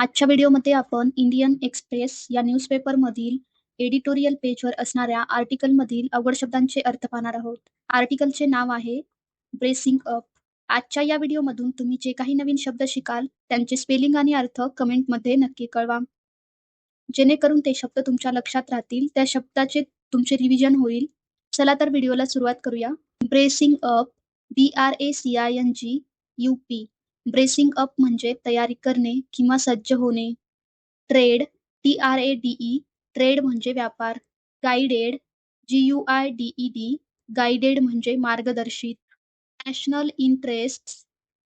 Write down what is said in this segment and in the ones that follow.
आजच्या व्हिडिओमध्ये आपण इंडियन एक्सप्रेस या न्यूजपेपरमधील एडिटोरियल पेजवर असणाऱ्या आर्टिकलमधील अवघड शब्दांचे अर्थ पाहणार आहोत. आर्टिकलचे नाव आहे ब्रेसिंग अप. आजच्या या व्हिडिओमधून तुम्ही जे काही नवीन शब्द शिकाल त्यांचे स्पेलिंग आणि अर्थ कमेंटमध्ये नक्की कळवा. जेणेकरून ते शब्द तुमच्या लक्षात राहतील त्या शब्दाचे तुमचे रिव्हिजन होईल. चला तर व्हिडिओला सुरुवात करूया. Bracing up B R A C I N G U P bracing up म्हणजे तयारी करणे किंवा सज्ज होणे. Trade T R A D E trade म्हणजे व्यापार. Guided G U I D E D guided म्हणजे मार्गदर्शित national interest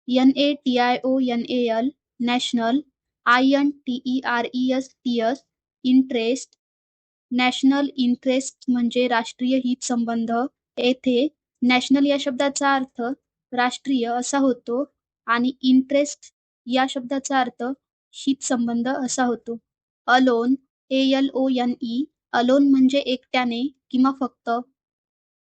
N A T I O N A L national I N T E R E S T S interest. National interest म्हणजे राष्ट्रीय हित संबंध. येथे national या शब्दाचा अर्थ राष्ट्रीय असा होतो. आणि इंटरेस्ट या शब्दाचा अर्थ हित संबंध असा होतो. Alone A L O N E alone म्हणजे एकट्याने किंवा फक्त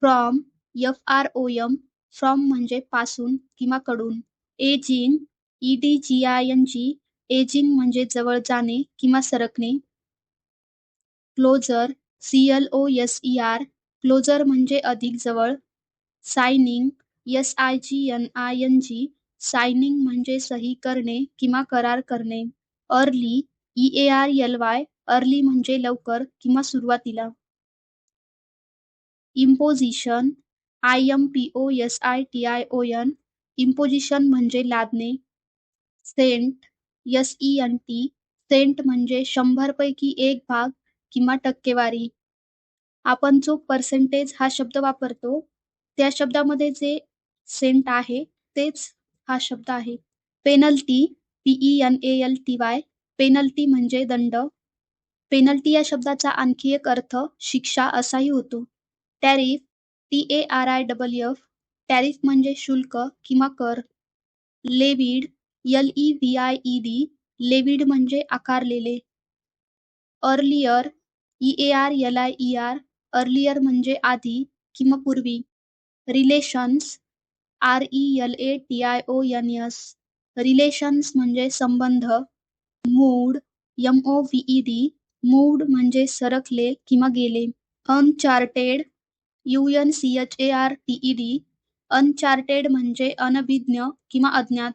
from F R O M from म्हणजे पासून किंवा कडून. Edging E D G I N G edging म्हणजे जवळ जाणे किंवा सरकणे. Closer C L O S E R closer म्हणजे अधिक जवळ. Signing S I G N I N G signing म्हणजे सही करणे किंवा करार करणे. Early E A R L Y early म्हणजे लवकर किंवा सुरुवातीला. Imposition I M P O S I T I O N imposition म्हणजे लादणे. Sent S E N T sent म्हणजे शंभरपैकी एक भाग किंवा टक्केवारी. आपण जो पर्सेंटेज हा शब्द वापरतो त्या शब्दामध्ये जे सेंट आहे तेच हा शब्द आहे. Penalty P E N A L T Y penalty म्हणजे दंड. पेनल्टी या शब्दाचा आणखी एक अर्थ शिक्षा असाही होतो. Tariff T A R I double F tariff म्हणजे शुल्क किंवा कर. Levied L E V I E D levied म्हणजे आकारलेले. Earlier E A R L I E R earlier म्हणजे आधी किंवा पूर्वी. Relations R E L A T I O N S relations म्हणजे संबंध, moved M O V D moved म्हणजे सरकले किंवा गेले uncharted U N C H A R T E D uncharted म्हणजे अनभिज्ञ किंवा अज्ञात.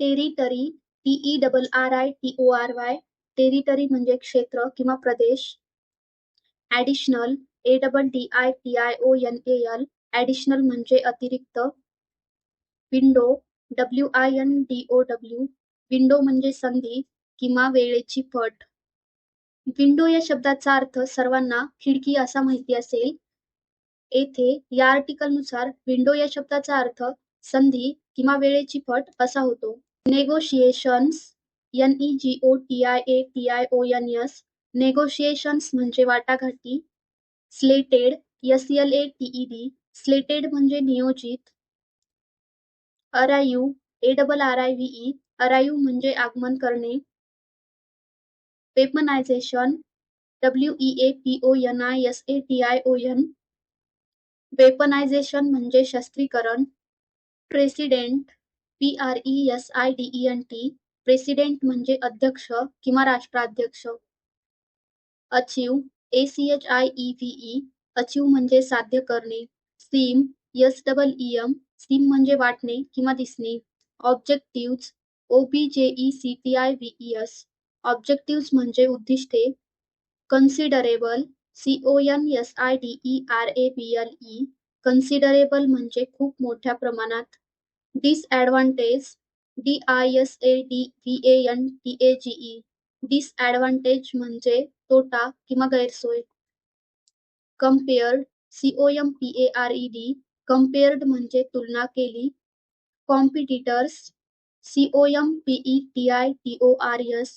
Territory T E double R I T O R Y territory म्हणजे क्षेत्र किंवा प्रदेश. Additional A double D I T I O N A L additional म्हणजे अतिरिक्त window W I N D O W window म्हणजे संधी किंवा वेळेची पट. विंडो या शब्दाचा अर्थ सर्वांना खिडकी असा माहिती असेल. येथे या आर्टिकलनुसार विंडो या शब्दाचा अर्थ संधी किंवा वेळेची पट असा होतो. Negotiations N E G O T I A T I O N S negotiations म्हणजे वाटाघाटी slated S L A T E D slated म्हणजे नियोजित. Arrive A double R I V E arrive म्हणजे आगमन करणे. Weaponisation W E A P O N I S A T I O N weaponisation म्हणजे शस्त्रीकरण. President P R E S I D E N T president म्हणजे अध्यक्ष किंवा राष्ट्राध्यक्ष. Achieve A C H I E V E achieve म्हणजे साध्य करणे. Seem S double E M seem म्हणजे वाटणे किंवा दिसणे. Objectives O B J E C T I V S objectives म्हणजे उद्दिष्टे. Considerable C O N S I D E R A B L E considerable म्हणजे खूप मोठ्या प्रमाणात. Disadvantage D I S A D V N T A G E disadvantage म्हणजे तोटा किंवा गैरसोय. Compared C O M P A R E D compared म्हणजे तुलना केली. Competitors C O M P E T I T O R S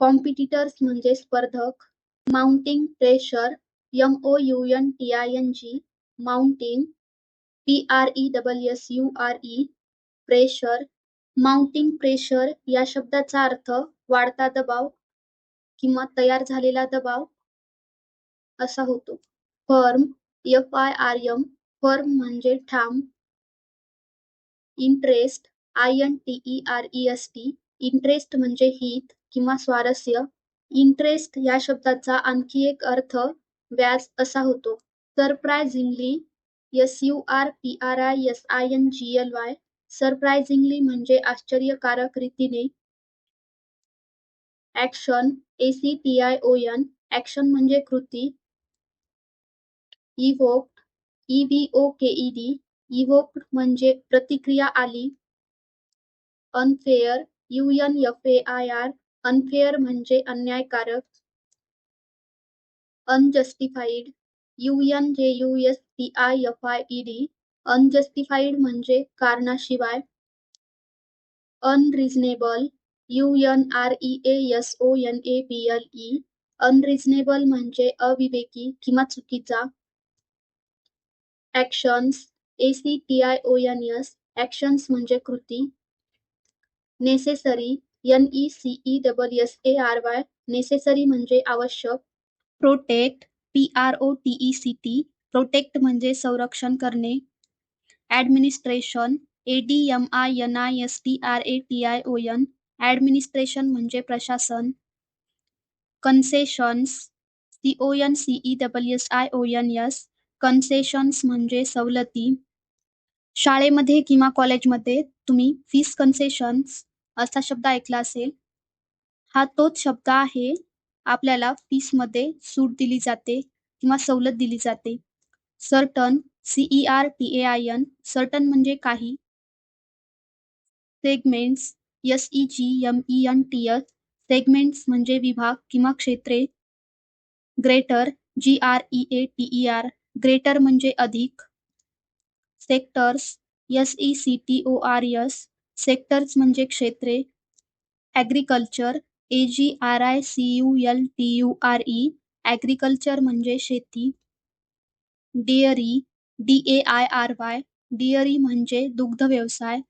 competitors म्हणजे स्पर्धक. Mounting pressure M O U N T I N G mounting P R E double S U R E pressure mounting pressure या शब्दाचा अर्थ वाढता दबाव किंवा तयार झालेला दबाव असा होतो. Firm F I R M firm म्हणजे ठाम. Interest I N T E R E S T. Interest म्हणजे हित किंवा स्वारस्य. इंटरेस्ट या शब्दाचा आणखी एक अर्थ व्याज असा होतो. Surprisingly S U R P R I S I N G L Y. Surprisingly म्हणजे आश्चर्यकारक रीतीने. Action A C T I O N. Action म्हणजे कृती. Evoked E V O K E D evoked म्हणजे प्रतिक्रिया आली. Unfair U N F A I R unfair म्हणजे अन्यायकारक. Unjustified U N J U S T I F I E D unjustified म्हणजे कारणाशिवाय. Unreasonable U N R E A S O N A B L E unreasonable म्हणजे अविवेकी किंवा चुकीचा. Actions A C T I O N S actions म्हणजे कृती necessary N E C E double S A R Y necessary म्हणजे आवश्यक protect P R O T E C T protect म्हणजे संरक्षण करणे administration A D M I N I S T R A T I O N administration म्हणजे प्रशासन concessions C O N C E double S I O N S concessions म्हणजे सवलती. शाळेमध्ये किंवा कॉलेजमध्ये तुम्ही फीस कन्सेशन्स असा शब्द ऐकला असेल हा तोच शब्द आहे आपल्याला फीसमध्ये सूट दिली जाते किंवा सवलत दिली जाते. Certain C E R T A I N certain म्हणजे काही. Segments S E G M E N T S segments म्हणजे विभाग किंवा क्षेत्रे. Greater G R E A T E R greater म्हणजे अधिक. Sectors S E C T O R S sectors म्हणजे क्षेत्रे. Agriculture A G R I C U L T U R E agriculture म्हणजे शेती. Dairy D A I R Y dairy म्हणजे दुग्ध व्यवसाय.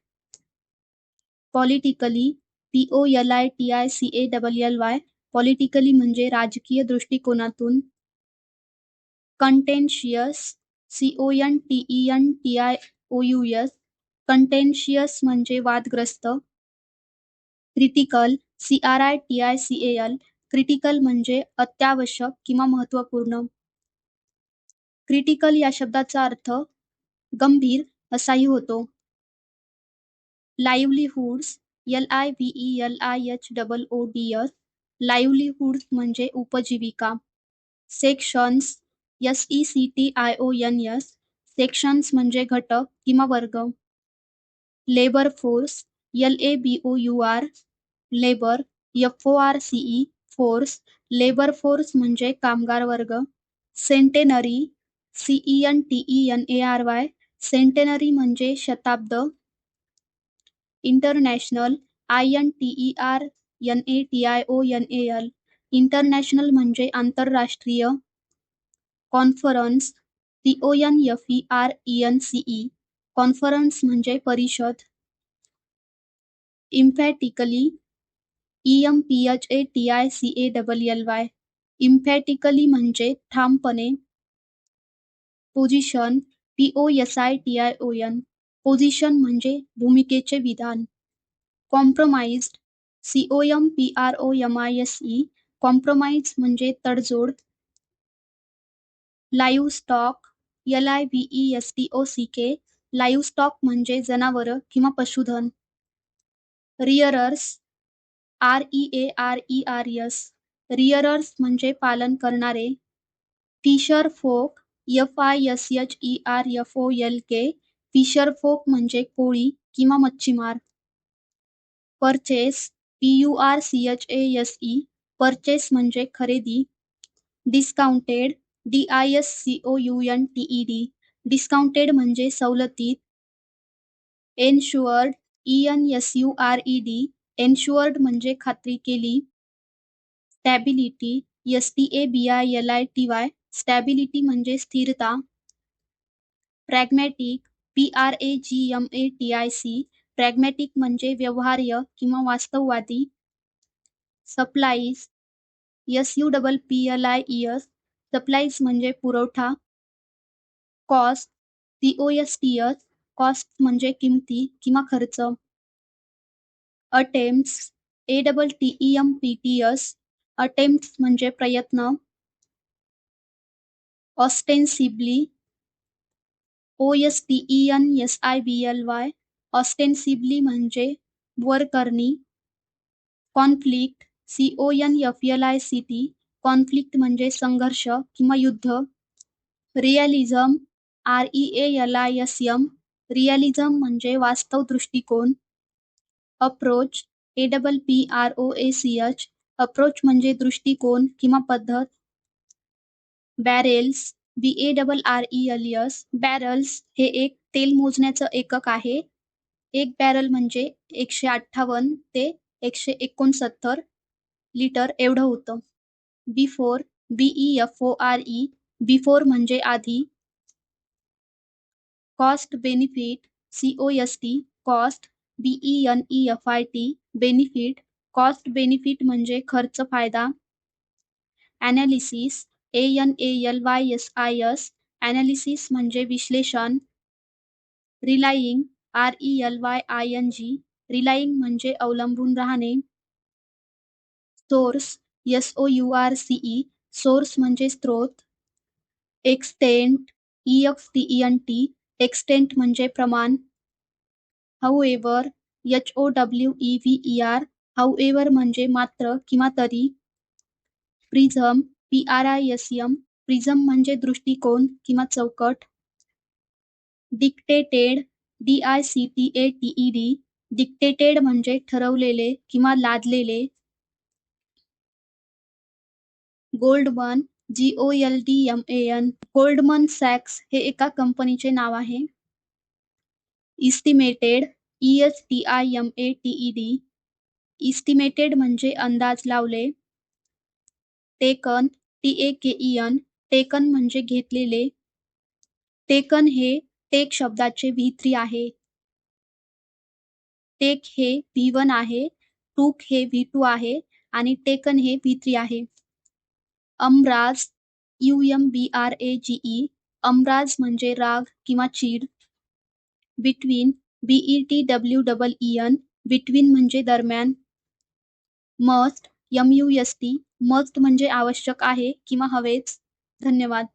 Politically P O L I T I C A double L Y politically म्हणजे राजकीय दृष्टिकोनातून contentious C O N T E N T I O U S contentious म्हणजे वादग्रस्त critical C R I T I C A L critical म्हणजे अत्यावश्यक किंवा महत्त्वपूर्ण critical या शब्दाचा अर्थ गंभीर असाही होतो. Livelihoods L I V E L I H double O D S livelihoods म्हणजे उपजीविका. Sections S E C T I O N S sections म्हणजे घटक किंवा वर्ग. Labour force L A B O U R labour F O R C E force labour force म्हणजे कामगार वर्ग. Centenary C E N T E N A R Y centenary म्हणजे शताब्द. International I N T E R N A T I O N A L international म्हणजे आंतरराष्ट्रीय. Conference C O N F E R E N C E conference म्हणजे परिषद. Emphatically E M P H A T I C A double L Y emphatically म्हणजे ठामपणे. Position P O S I T I O N position म्हणजे भूमिकेचे विधान. Compromised C O M P R O M I S E compromise म्हणजे तडजोड. Live stock L I V E S T O C K livestock म्हणजे जनावरं किंवा पशुधन. Rearers R E A R E R S rearers म्हणजे पालन करणारे. Fisherfolk F I S H E R F O L K fisherfolk म्हणजे कोळी किंवा मच्छीमार. Purchase P U R C H A S E purchase म्हणजे खरेदी. Discounted D I S C O U N T E D discounted म्हणजे सवलतीत ensured E N S U R E D ensured म्हणजे खात्री केली. Stability S T A B I L I T Y stability म्हणजे स्थिरता. Pragmatic P R A G M A T I C pragmatic म्हणजे व्यवहार्य किंवा वास्तववादी. Supplies S U double P L I E S supplies म्हणजे पुरवठा cost C O S T S cost म्हणजे किमती किंवा खर्च. Attempts A double T E M P T S attempt म्हणजे प्रयत्न. Ostensibly O S T E N S I B L Y ostensibly म्हणजे वर करणी. Conflict C O N F L I C T conflict म्हणजे संघर्ष किंवा युद्ध. Realism R E A L I S M realism म्हणजे वास्तव दृष्टिकोन. Approach A double P R O A C H approach म्हणजे दृष्टिकोन किंवा पद्धत. Barrels B A double R E L S barrels हे एक तेल मोजण्याचं एकक आहे. एक बॅरल म्हणजे एकशे अठ्ठावन्न ते एकशे एकोणसत्तर लिटर एवढं होतं. Before B E F O R E before म्हणजे आधी. Cost benefit C O S T cost B E N E F I T benefit cost benefit म्हणजे खर्च, फ़ायदा. Analysis A N A L Y S I S analysis म्हणजे विश्लेषण. Relying R E L Y I N G relying म्हणजे अवलंबून राहणे. Source S O U R C E source म्हणजे स्त्रोत extent E X T E N T extent म्हणजे प्रमाण however H O W E V E R however म्हणजे मात्र किंवा तरी prism P R I S M prism म्हणजे दृष्टिकोन किंवा चौकट dictated D I C T A T E D dictated म्हणजे ठरवलेले किंवा लादलेले Goldman G O L D M A N Goldman sacks हे एका कंपनीचे नाव आहे. Estimated E S T I M A T E D. Estimated म्हणजे अंदाज लावले. Taken T A K E N taken म्हणजे घेतलेले. टेकन हे टेक शब्दाचे व्ही थ्री आहे. टेक हे व्ही वन आहे टूक हे व्ही टू आहे आणि टेकन हे व्ही थ्री आहे. Umbrage U M B R A G E umbrage म्हणजे राग किंवा चीड. Between B E T W double E N between म्हणजे दरम्यान. Must M U S T must म्हणजे आवश्यक आहे किंवा हवेच. धन्यवाद.